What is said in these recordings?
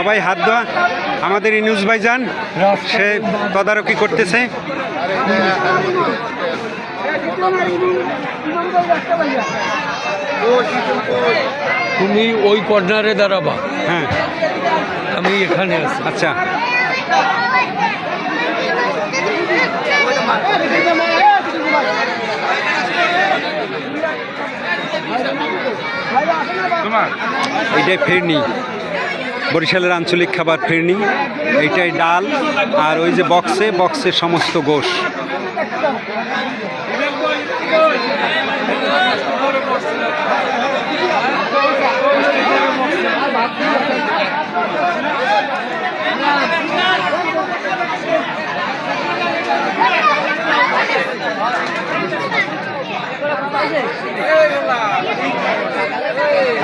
সবাই হাত দেওয়া আমাদের এই নিউজ ভাইজান সে তদারকি করতেছে। তুমি ওই কর্নারে দাঁড়াবা। হ্যাঁ। আমি এখানে আছি। আচ্ছা। এইটাই ফেরনি বরিশালের আঞ্চলিক খাবার ফিরনি এইটাই ডাল আর ওই যে বক্সে বক্সে সমস্ত গোশ।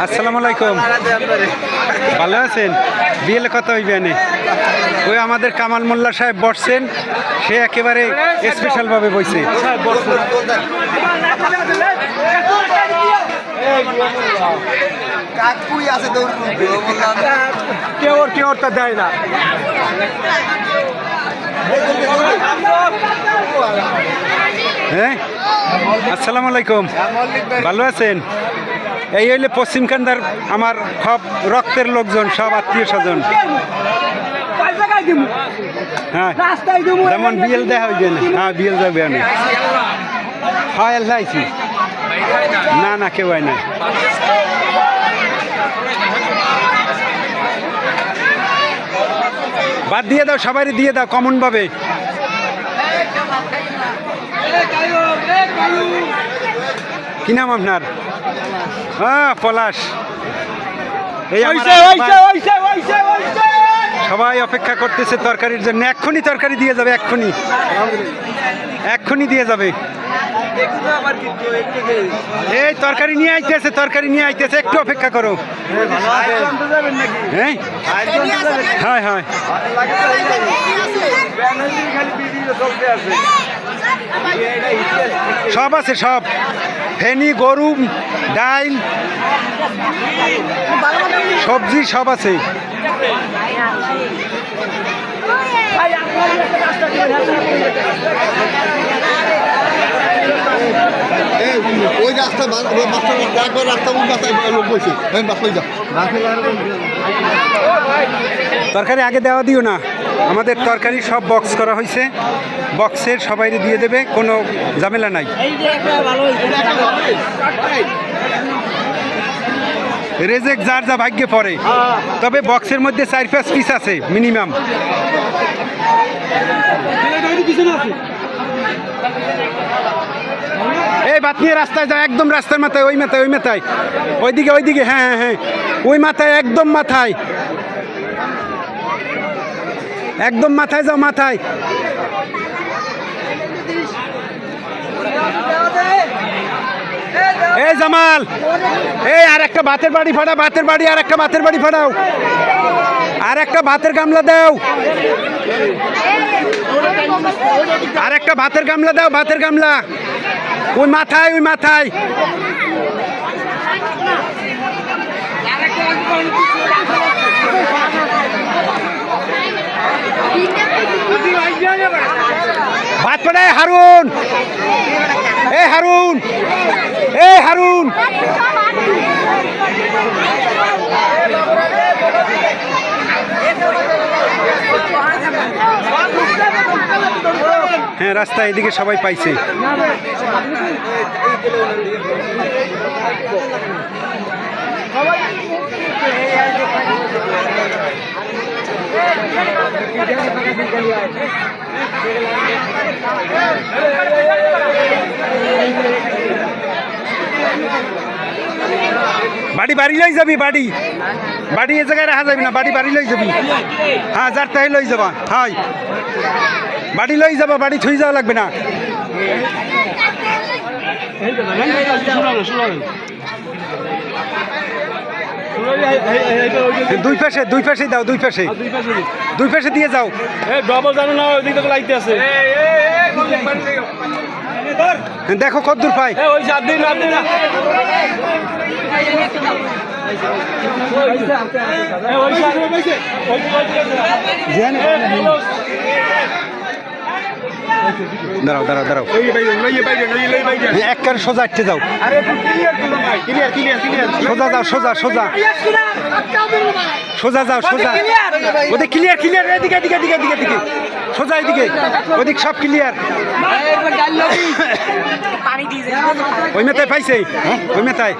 আসসালামু আলাইকুম। ভালো আছেন? বিয়েলে কত হইবে এনে? ওই আমাদের কামাল মোল্লা সাহেব বসছেন সে একেবারে স্পেশাল ভাবে বইছে। কেউ দেয় না। হ্যাঁ? আসসালামু আলাইকুম। ভালো আছেন? এই হইলে পশ্চিমকান্দার আমার সব রক্তের লোকজন, সব আত্মীয় স্বজন। হ্যাঁ। বিয়েল দেখা হইবে না। হ্যাঁ বিয়েল যাবে আমি হ্যাঁ আইছি। না না, কেউ হয় না। বাদ দিয়ে দাও সবাই দিয়ে দাও কমন ভাবে কি নাম আপনার? হ্যাঁ পলাশ এই সবাই অপেক্ষা করতেছে তরকারির জন্য এক্ষুনি তরকারি দিয়ে যাবে এক্ষুনি এক্ষুনি দিয়ে যাবে এই তরকারি নিয়ে আইতেছে তরকারি নিয়ে আইতেছে একটু অপেক্ষা করো হ্যাঁ হয় হয় সব আছে সব। ফেনি গরু ডাইল সবজি সব আছে। ওই রাস্তা একবার রাস্তা উল্টা লোক বসে। বাস হয়ে যা। তরকারি আগে দেওয়া দিও না। আমাদের তরকারি সব বক্স করা হয়েছে। বক্সের সবাই দিয়ে দেবে, কোনো ঝামেলা নাই। রেজেক যার যা ভাগ্যে পড়ে। তবে বক্সের মধ্যে চার পাঁচ পিস আছে মিনিমাম এই বাত নিয়ে রাস্তায় যাও, একদম রাস্তার মাথায়, ওই মাথায় ওই মাথায়। ওইদিকে ওইদিকে হ্যাঁ হ্যাঁ হ্যাঁ। ওই মাথায়, একদম মাথায়। একদম মাথায় যাও, মাথায়। এই জামাল, এই আর একটা ভাতের বাড়ি ফাড়া ভাতের বাড়ি, আর একটা ভাতের বাড়ি ফাড়াও আর একটা ভাতের গামলা দাও। আর একটা ভাতের গামলা দাও, ভাতের গামলা। ওই মাথায় ওই মাথায়। হারুন। এ হারুন। এ হারুন। হ্যাঁ রাস্তা এদিকে সবাই পাইছে। বাড়ি বাড়ি লই যাবি, বাড়ি। বাড়ি এ জায়গায় রাখা যাবি না, বাড়ি বাড়ি লই যাবি। হ্যাঁ যার তাই লই যাবা, হয়। বাড়ি লই যাবা, বাড়ি থুই যাওয়া লাগবে না। দুই পাশে দুই পাশে দাও দুই পাশে দুই পাশে দিয়ে যাও ডবল জানো না ওই দিকে লাইতে আছে দেখো কদ্দূর পাই ওই চার দিন আর দিন দাঁড়াও দাঁড়াও দাঁড়াও। এক কার সোজা আটটে যাও। সোজা যাও সোজা সোজা। সোজা যাও সোজা। ওদিক ক্লিয়ার ক্লিয়ার এদিকে এদিকে এদিকে এদিকে এদিকে। সোজা এদিকে। ওদিক সব ক্লিয়ার। ওই মেতায় পাইছে। ওই মেতায়।